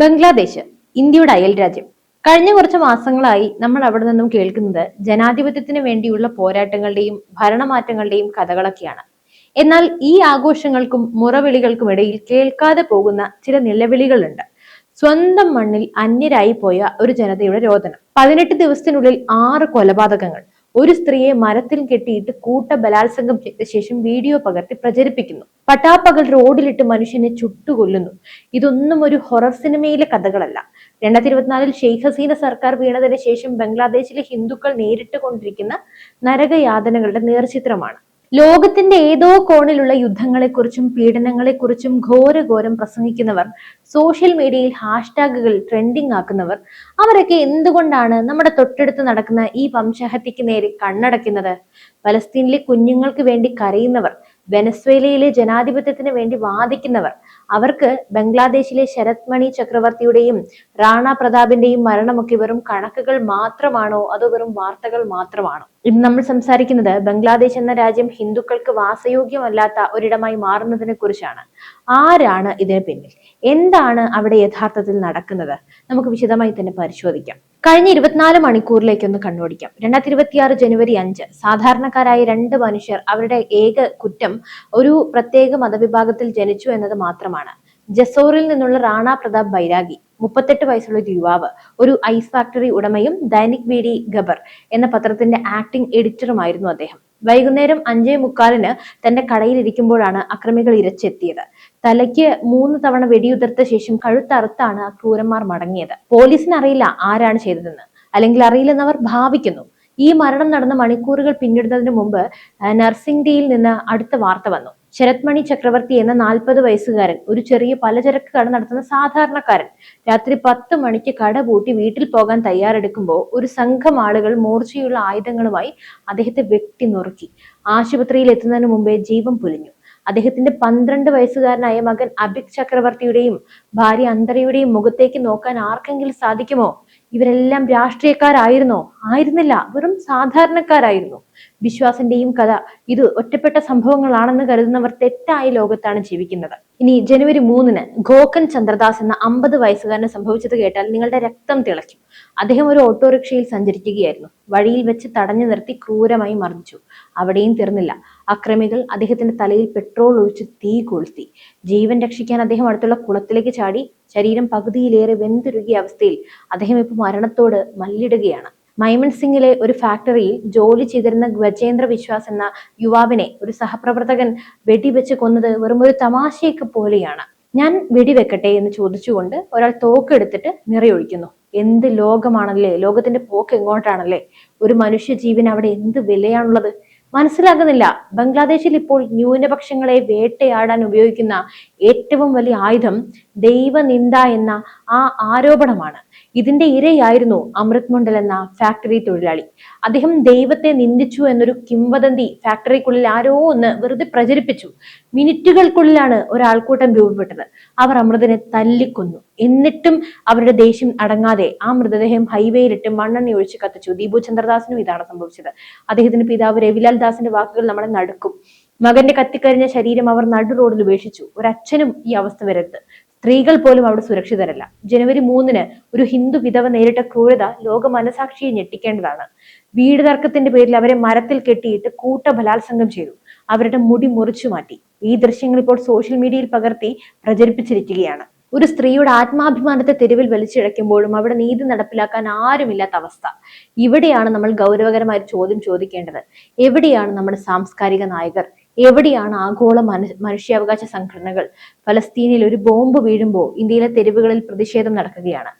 ബംഗ്ലാദേശ് ഇന്ത്യയുടെ അയൽ രാജ്യം. കഴിഞ്ഞ കുറച്ച് മാസങ്ങളായി നമ്മൾ അവിടെ നിന്നും കേൾക്കുന്നത് ജനാധിപത്യത്തിന് വേണ്ടിയുള്ള പോരാട്ടങ്ങളുടെയും ഭരണമാറ്റങ്ങളുടെയും കഥകളൊക്കെയാണ്. എന്നാൽ ഈ ആഘോഷങ്ങൾക്കും മുറവിളികൾക്കും ഇടയിൽ കേൾക്കാതെ പോകുന്ന ചില നിലവിളികളുണ്ട്. സ്വന്തം മണ്ണിൽ അന്യരായി പോയ ഒരു ജനതയുടെ രോദനം. പതിനെട്ട് ദിവസത്തിനുള്ളിൽ ആറ് കൊലപാതകങ്ങൾ. ഒരു സ്ത്രീയെ മരത്തിൽ കെട്ടിയിട്ട് കൂട്ട ബലാത്സംഗം ചെയ്ത ശേഷം വീഡിയോ പകർത്തി പ്രചരിപ്പിക്കുന്നു. പട്ടാപ്പകൽ റോഡിലിട്ട് മനുഷ്യനെ ചുട്ടുകൊല്ലുന്നു. ഇതൊന്നും ഒരു ഹൊറർ സിനിമയിലെ കഥകളല്ല. രണ്ടായിരത്തി ഇരുപത്തിനാലിൽ ഷെയ്ഖ് ഹസീന സർക്കാർ വീണതിന് ശേഷം ബംഗ്ലാദേശിലെ ഹിന്ദുക്കൾ നേരിട്ട് കൊണ്ടിരിക്കുന്ന നരകയാതനകളുടെ നേർചിത്രമാണ്. ലോകത്തിന്റെ ഏതോ കോണിലുള്ള യുദ്ധങ്ങളെക്കുറിച്ചും പീഡനങ്ങളെക്കുറിച്ചും ഘോരഘോരം പ്രസംഗിക്കുന്നവർ സോഷ്യൽ മീഡിയയിൽ ഹാഷ്ടാഗുകൾ ട്രെൻഡിംഗ് ആക്കുന്നവർ അവരൊക്കെ എന്തുകൊണ്ടാണ് നമ്മുടെ തൊട്ടടുത്ത് നടക്കുന്ന ഈ വംശഹത്യക്ക് നേരെ കണ്ണടയ്ക്കുന്നത്? പലസ്തീനിലെ കുഞ്ഞുങ്ങൾക്ക് വേണ്ടി കരയുന്നവർ വെനസ്വേലയിലെ ജനാധിപത്യത്തിന് വേണ്ടി വാദിക്കുന്നവർ. അവർക്ക് ബംഗ്ലാദേശിലെ ശരത് മണി ചക്രവർത്തിയുടെയും റാണ പ്രതാപിന്റെയും മരണമൊക്കെ വെറും കണക്കുകൾ മാത്രമാണോ? അതോ വെറും വാർത്തകൾ മാത്രമാണോ? ഇന്ന് നമ്മൾ സംസാരിക്കുന്നത് ബംഗ്ലാദേശ് എന്ന രാജ്യം ഹിന്ദുക്കൾക്ക് വാസയോഗ്യമല്ലാത്ത ഒരിടമായി മാറുന്നതിനെ കുറിച്ചാണ്. ആരാണ് ഇതിന് പിന്നിൽ? എന്താണ് അവിടെ യഥാർത്ഥത്തിൽ നടക്കുന്നത്? നമുക്ക് വിശദമായി തന്നെ പരിശോധിക്കാം. കഴിഞ്ഞ ഇരുപത്തിനാല് മണിക്കൂറിലേക്ക് ഒന്ന് കണ്ണോടിക്കാം. രണ്ടായിരത്തി ഇരുപത്തിയാറ് ജനുവരി അഞ്ച് സാധാരണക്കാരായ രണ്ട് മനുഷ്യർ അവരുടെ ഏക കുറ്റം ഒരു പ്രത്യേക മതവിഭാഗത്തിൽ ജനിച്ചു എന്നത് മാത്രമാണ്. ജസോറിൽ നിന്നുള്ള റാണ പ്രതാപ് ബൈരാഗി മുപ്പത്തെട്ട് വയസ്സുള്ള ഒരു യുവാവ് ഒരു ഐസ് ഫാക്ടറി ഉടമയും ദൈനിക് ബീഡി ഗബർ എന്ന പത്രത്തിന്റെ ആക്ടിംഗ് എഡിറ്ററുമായിരുന്നു അദ്ദേഹം. വൈകുന്നേരം അഞ്ചേ മുക്കാലിന് തന്റെ കടയിൽ ഇരിക്കുമ്പോഴാണ് അക്രമികൾ ഇരച്ചെത്തിയത്. തലയ്ക്ക് മൂന്ന് തവണ വെടിയുതിർത്ത ശേഷം കഴുത്തറുത്താണ് ക്രൂരന്മാർ മടങ്ങിയത്. പോലീസിന് അറിയില്ല ആരാണ് ചെയ്തതെന്ന്. അല്ലെങ്കിൽ അറിയില്ലെന്ന് അവർ ഭാവിക്കുന്നു. ഈ മരണം നടന്ന മണിക്കൂറുകൾ പിന്നിടുന്നതിന് മുമ്പ് നർസിംഗ് ഡേയിൽ നിന്ന് അടുത്ത വാർത്ത വന്നു. ശരത് മണി ചക്രവർത്തി എന്ന നാൽപ്പത് വയസ്സുകാരൻ ഒരു ചെറിയ പലചരക്ക് കട നടത്തുന്ന സാധാരണക്കാരൻ. രാത്രി പത്ത് മണിക്ക് കട പൂട്ടി വീട്ടിൽ പോകാൻ തയ്യാറെടുക്കുമ്പോൾ ഒരു സംഘം ആളുകൾ മൂർച്ചയുള്ള ആയുധങ്ങളുമായി അദ്ദേഹത്തെ വെട്ടി നുറുക്കി. ആശുപത്രിയിൽ എത്തുന്നതിന് മുമ്പേ ജീവൻ പൊലിഞ്ഞു. അദ്ദേഹത്തിന്റെ പന്ത്രണ്ട് വയസ്സുകാരനായ മകൻ അഭിക് ചക്രവർത്തിയുടെയും ഭാര്യ അന്തരയുടെയും മുഖത്തേക്ക് നോക്കാൻ ആർക്കെങ്കിലും സാധിക്കുമോ? ഇവരെല്ലാം രാഷ്ട്രീയക്കാരായിരുന്നോ? ആയിരുന്നില്ല. വെറും സാധാരണക്കാരായിരുന്നു. വിശ്വാസിന്റെയും കഥ ഇത് ഒറ്റപ്പെട്ട സംഭവങ്ങളാണെന്ന് കരുതുന്നവർ തെറ്റായ ലോകത്താണ് ജീവിക്കുന്നത്. ഇനി ജനുവരി മൂന്നിന് ഗോകൻ ചന്ദ്രദാസ് എന്ന അമ്പത് വയസ്സുകാരന് സംഭവിച്ചത് കേട്ടാൽ നിങ്ങളുടെ രക്തം തിളയ്ക്കും. അദ്ദേഹം ഒരു ഓട്ടോറിക്ഷയിൽ സഞ്ചരിക്കുകയായിരുന്നു. വഴിയിൽ വെച്ച് തടഞ്ഞു നിർത്തി ക്രൂരമായി മർദ്ദിച്ചു. അവിടെയും തീർന്നില്ല. അക്രമികൾ അദ്ദേഹത്തിന്റെ തലയിൽ പെട്രോൾ ഒഴിച്ച് തീ കൊളുത്തി. ജീവൻ രക്ഷിക്കാൻ അദ്ദേഹം അടുത്തുള്ള കുളത്തിലേക്ക് ചാടി ശരീരം പകുതിയിലേറെ വെന്തുരുകിയ അവസ്ഥയിൽ അദ്ദേഹം ഇപ്പോൾ മരണത്തോട് മല്ലിടുകയാണ്. മൈമൻ സിംഗിലെ ഒരു ഫാക്ടറിയിൽ ജോലി ചെയ്തിരുന്ന ഗജേന്ദ്ര വിശ്വാസ് എന്ന യുവാവിനെ ഒരു സഹപ്രവർത്തകൻ വെടിവെച്ച് കൊന്നത് വെറും ഒരു തമാശയൊക്കെ പോലെയാണ്. ഞാൻ വെടിവെക്കട്ടെ എന്ന് ചോദിച്ചുകൊണ്ട് ഒരാൾ തോക്കെടുത്തിട്ട് നിറയൊഴിക്കുന്നു. എന്ത് ലോകമാണല്ലേ? ലോകത്തിന്റെ പോക്ക് എങ്ങോട്ടാണല്ലേ? ഒരു മനുഷ്യ ജീവൻ അവിടെ എന്ത് വിലയാണുള്ളത്? മനസ്സിലാകുന്നില്ല. ബംഗ്ലാദേശിൽ ഇപ്പോൾ ന്യൂനപക്ഷങ്ങളെ വേട്ടയാടാൻ ഉപയോഗിക്കുന്ന ഏറ്റവും വലിയ ആയുധം ദൈവനിന്ദ എന്ന ആ ആരോപണമാണ്. ഇതിന്റെ ഇരയായിരുന്നു അമൃത് മണ്ഡൽ എന്ന ഫാക്ടറി തൊഴിലാളി. അദ്ദേഹം ദൈവത്തെ നിന്ദിച്ചു എന്നൊരു കിംവദന്തി ഫാക്ടറിക്കുള്ളിൽ ആരോ ഒന്ന് വെറുതെ പ്രചരിപ്പിച്ചു. മിനിറ്റുകൾക്കുള്ളിലാണ് ഒരാൾക്കൂട്ടം രൂപപ്പെട്ടത്. അവർ അമൃതനെ തല്ലിക്കൊന്നു. എന്നിട്ടും അവരുടെ ദേഷ്യം അടങ്ങാതെ ആ മൃതദേഹം ഹൈവേയിലിട്ട് മണ്ണെണ്ണ ഒഴിച്ച് കത്തിച്ചു. ദീപു ചന്ദ്രദാസിനും ഇതാണ് സംഭവിച്ചത്. അദ്ദേഹത്തിന്റെ പിതാവ് രവിലാൽ ദാസിന്റെ വാക്കുകൾ നമ്മളെ നടക്കും. മകന്റെ കത്തിക്കരിഞ്ഞ ശരീരം അവർ നടു റോഡിൽ ഉപേക്ഷിച്ചു. ഒരച്ഛനും ഈ അവസ്ഥ വരരുത്. സ്ത്രീകൾ പോലും അവിടെ സുരക്ഷിതരല്ല. ജനുവരി മൂന്നിന് ഒരു ഹിന്ദു വിധവ നേരിട്ട ക്രൂരത ലോക മനസാക്ഷിയെ ഞെട്ടിക്കേണ്ടതാണ്. വീട് തർക്കത്തിന്റെ പേരിൽ അവരെ മരത്തിൽ കെട്ടിയിട്ട് കൂട്ട ബലാത്സംഗം ചെയ്തു. അവരുടെ മുടി മുറിച്ചു മാറ്റി. ഈ ദൃശ്യങ്ങൾ ഇപ്പോൾ സോഷ്യൽ മീഡിയയിൽ പകർത്തി പ്രചരിപ്പിച്ചിരിക്കുകയാണ്. ഒരു സ്ത്രീയുടെ ആത്മാഭിമാനത്തെ തെരുവിൽ വലിച്ചിഴയ്ക്കുമ്പോഴും അവിടെ നീതി നടപ്പിലാക്കാൻ ആരുമില്ലാത്ത അവസ്ഥ. ഇവിടെയാണ് നമ്മൾ ഗൗരവകരമായ ചോദ്യം ചോദിക്കേണ്ടത്. എവിടെയാണ് നമ്മുടെ സാംസ്കാരിക നായകർ? എവിടെയാണ് ആഗോള മനു മനുഷ്യാവകാശ സംഘടനകൾ? ഫലസ്തീനിൽ ഒരു ബോംബ് വീഴുമ്പോൾ ഇന്ത്യയിലെ തെരുവുകളിൽ പ്രതിഷേധം നടക്കുകയാണ്.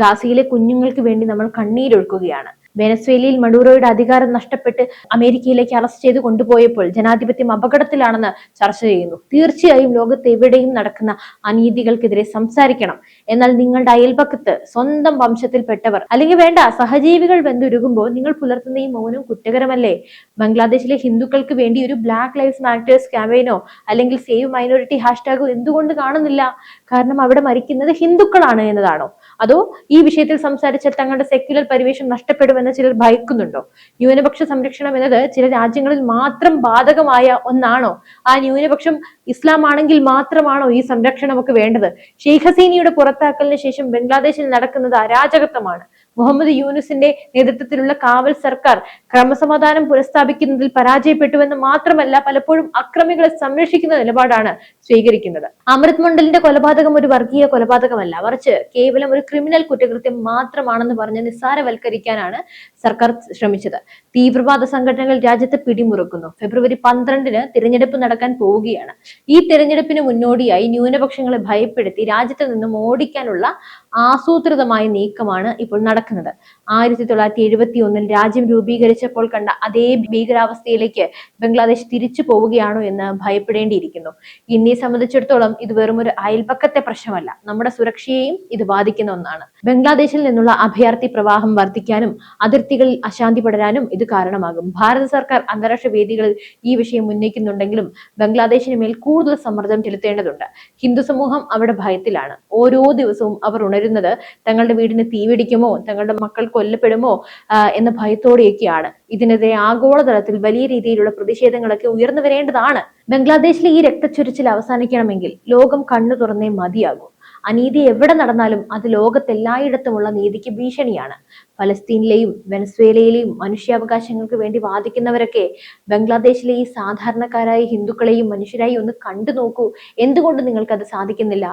ഗാസയിലെ കുഞ്ഞുങ്ങൾക്ക് വേണ്ടി നമ്മൾ കണ്ണീരൊഴുക്കുകയാണ്. വെനസ്വേലയിൽ മഡൂറോയുടെ അധികാരം നഷ്ടപ്പെട്ട് അമേരിക്കയിലേക്ക് അറസ്റ്റ് ചെയ്ത് കൊണ്ടുപോയപ്പോൾ ജനാധിപത്യം അപകടത്തിലാണെന്ന് ചർച്ച ചെയ്യുന്നു. തീർച്ചയായും ലോകത്ത് എവിടെയും നടക്കുന്ന അനീതികൾക്കെതിരെ സംസാരിക്കണം. എന്നാൽ നിങ്ങളുടെ അയൽപക്കത്ത് സ്വന്തം വംശത്തിൽപ്പെട്ടവർ അല്ലെങ്കിൽ വേണ്ട സഹജീവികൾ ബന്ധുരുകുമ്പോൾ നിങ്ങൾ പുലർത്തുന്ന ഈ മൗനം കുറ്റകരമല്ലേ? ബംഗ്ലാദേശിലെ ഹിന്ദുക്കൾക്ക് വേണ്ടി ഒരു ബ്ലാക്ക് ലൈഫ് മാറ്റേഴ്സ് ക്യാമ്പയിനോ അല്ലെങ്കിൽ സേവ് മൈനോറിറ്റി ഹാഷ്ടാഗോ എന്തുകൊണ്ട് കാണുന്നില്ല? കാരണം അവിടെ മരിക്കുന്നത് ഹിന്ദുക്കളാണ് എന്നതാണോ? അതോ ഈ വിഷയത്തിൽ സംസാരിച്ചാൽ തങ്ങളുടെ സെക്യുലർ പരിവേഷം നഷ്ടപ്പെടുമെന്ന് ചിലർ ഭയക്കുന്നുണ്ടോ? ന്യൂനപക്ഷ സംരക്ഷണം എന്നത് ചില രാജ്യങ്ങളിൽ മാത്രം ബാധകമായ ഒന്നാണോ? ആ ന്യൂനപക്ഷം ഇസ്ലാം ആണെങ്കിൽ മാത്രമാണോ ഈ സംരക്ഷണമൊക്കെ വേണ്ടത്? ഷെയ്ഖ് ഹസീനയുടെ പുറത്താക്കലിന് ശേഷം ബംഗ്ലാദേശിൽ നടക്കുന്നത് അരാജകത്വമാണ്. മുഹമ്മദ് യൂനുസിന്റെ നേതൃത്വത്തിലുള്ള കാവൽ സർക്കാർ ക്രമസമാധാനം പുനഃസ്ഥാപിക്കുന്നതിൽ പരാജയപ്പെട്ടുവെന്ന് മാത്രമല്ല പലപ്പോഴും അക്രമികളെ സംരക്ഷിക്കുന്ന നിലപാടാണ് സ്വീകരിക്കുന്നത്. അമൃത് മണ്ഡലിന്റെ കൊലപാതകം ഒരു വർഗീയ കൊലപാതകമല്ല. മറിച്ച് കേവലം ഒരു ക്രിമിനൽ കുറ്റകൃത്യം മാത്രമാണെന്ന് പറഞ്ഞ് നിസ്സാരവൽക്കരിക്കാനാണ് സർക്കാർ ശ്രമിച്ചത്. തീവ്രവാദ സംഘടനകൾ രാജ്യത്ത് പിടിമുറുക്കുന്നു. ഫെബ്രുവരി പന്ത്രണ്ടിന് തിരഞ്ഞെടുപ്പ് നടക്കാൻ പോവുകയാണ്. ഈ തിരഞ്ഞെടുപ്പിന് മുന്നോടിയായി ന്യൂനപക്ഷങ്ങളെ ഭയപ്പെടുത്തി രാജ്യത്ത് നിന്നും ഓടിക്കാനുള്ള ആസൂത്രിതമായ നീക്കമാണ് ഇപ്പോൾ നടക്കുന്നത്. ആയിരത്തി തൊള്ളായിരത്തി എഴുപത്തി ഒന്നിൽ രാജ്യം രൂപീകരിച്ചപ്പോൾ കണ്ട അതേ ഭീകരാവസ്ഥയിലേക്ക് ബംഗ്ലാദേശ് തിരിച്ചു പോവുകയാണോ എന്ന് ഭയപ്പെടേണ്ടിയിരിക്കുന്നു. ഇന്ത്യയെ സംബന്ധിച്ചിടത്തോളം ഇത് വെറും ഒരു അയൽപക്കത്തെ പ്രശ്നമല്ല. നമ്മുടെ സുരക്ഷയെയും ഇത് ബാധിക്കുന്ന ഒന്നാണ്. ബംഗ്ലാദേശിൽ നിന്നുള്ള അഭയാർത്ഥി പ്രവാഹം വർദ്ധിക്കാനും അതിർത്തികളിൽ അശാന്തി പടരാനും ഇത് കാരണമാകും. ഭാരത സർക്കാർ അന്താരാഷ്ട്ര വേദികളിൽ ഈ വിഷയം ഉന്നയിക്കുന്നുണ്ടെങ്കിലും ബംഗ്ലാദേശിന് മേൽ കൂടുതൽ സമ്മർദ്ദം ചെലുത്തേണ്ടതുണ്ട്. ഹിന്ദു സമൂഹം അവിടെ ഭയത്തിലാണ്. ഓരോ ദിവസവും അവർ ഉണരുന്നത് തങ്ങളുടെ വീടിന് തീപിടിക്കുമോ തങ്ങളുടെ മക്കൾ കൊല്ലപ്പെടുമോ? എന്ന ഭയത്തോടെയൊക്കെയാണ്. ഇതിനെതിരെ ആഗോളതലത്തിൽ വലിയ രീതിയിലുള്ള പ്രതിഷേധങ്ങളൊക്കെ ഉയർന്നു വരേണ്ടതാണ്. ബംഗ്ലാദേശിലെ ഈ രക്തച്ചൊരിച്ചിൽ അവസാനിക്കണമെങ്കിൽ ലോകം കണ്ണു തുറന്നേ മതിയാകൂ. അനീതി എവിടെ നടന്നാലും അത് ലോകത്തെല്ലായിടത്തുമുള്ള നീതിക്ക് ഭീഷണിയാണ്. ഫലസ്തീനിലെയും വെനസ്വേലയിലെയും മനുഷ്യാവകാശങ്ങൾക്ക് വേണ്ടി വാദിക്കുന്നവരൊക്കെ ബംഗ്ലാദേശിലെ ഈ സാധാരണക്കാരായ ഹിന്ദുക്കളെയും മനുഷ്യരായി ഒന്ന് കണ്ടു നോക്കൂ. എന്തുകൊണ്ട് നിങ്ങൾക്കത് സാധിക്കുന്നില്ല?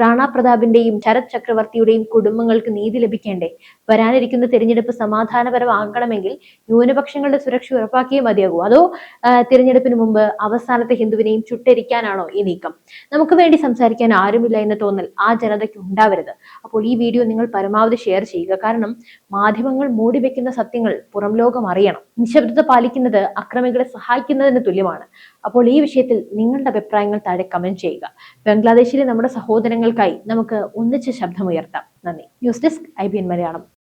റാണ പ്രതാപിന്റെയും ശരത് ചക്രവർത്തിയുടെയും കുടുംബങ്ങൾക്ക് നീതി ലഭിക്കേണ്ടേ? വരാനിരിക്കുന്ന തിരഞ്ഞെടുപ്പ് സമാധാനപരമാകണമെങ്കിൽ ന്യൂനപക്ഷങ്ങളുടെ സുരക്ഷ ഉറപ്പാക്കിയേ മതിയാകൂ. അതോ തിരഞ്ഞെടുപ്പിന് മുമ്പ് അവസാനത്തെ ഹിന്ദുവിനെയും ചുട്ടരിക്കാനാണോ ഈ നീക്കം? നമുക്ക് വേണ്ടി സംസാരിക്കാൻ ആരുമില്ല എന്ന് തോന്നൽ ആ ജനതയ്ക്ക് ഉണ്ടാവരുത്. അപ്പോൾ ഈ വീഡിയോ നിങ്ങൾ പരമാവധി ഷെയർ ചെയ്യുക. കാരണം മാധ്യമങ്ങൾ മൂടിവെക്കുന്ന സത്യങ്ങൾ പുറം ലോകം അറിയണം. നിശബ്ദത പാലിക്കുന്നത് അക്രമികളെ സഹായിക്കുന്നതിന് തുല്യമാണ്. അപ്പോൾ ഈ വിഷയത്തിൽ നിങ്ങളുടെ അഭിപ്രായങ്ങൾ താഴെ കമന്റ് ചെയ്യുക. ബംഗ്ലാദേശിലെ നമ്മുടെ സഹോദരങ്ങൾക്കായി നമുക്ക് ഒന്നിച്ച് ശബ്ദമുയർത്താം. നന്ദി. News desk I B N Malayalam.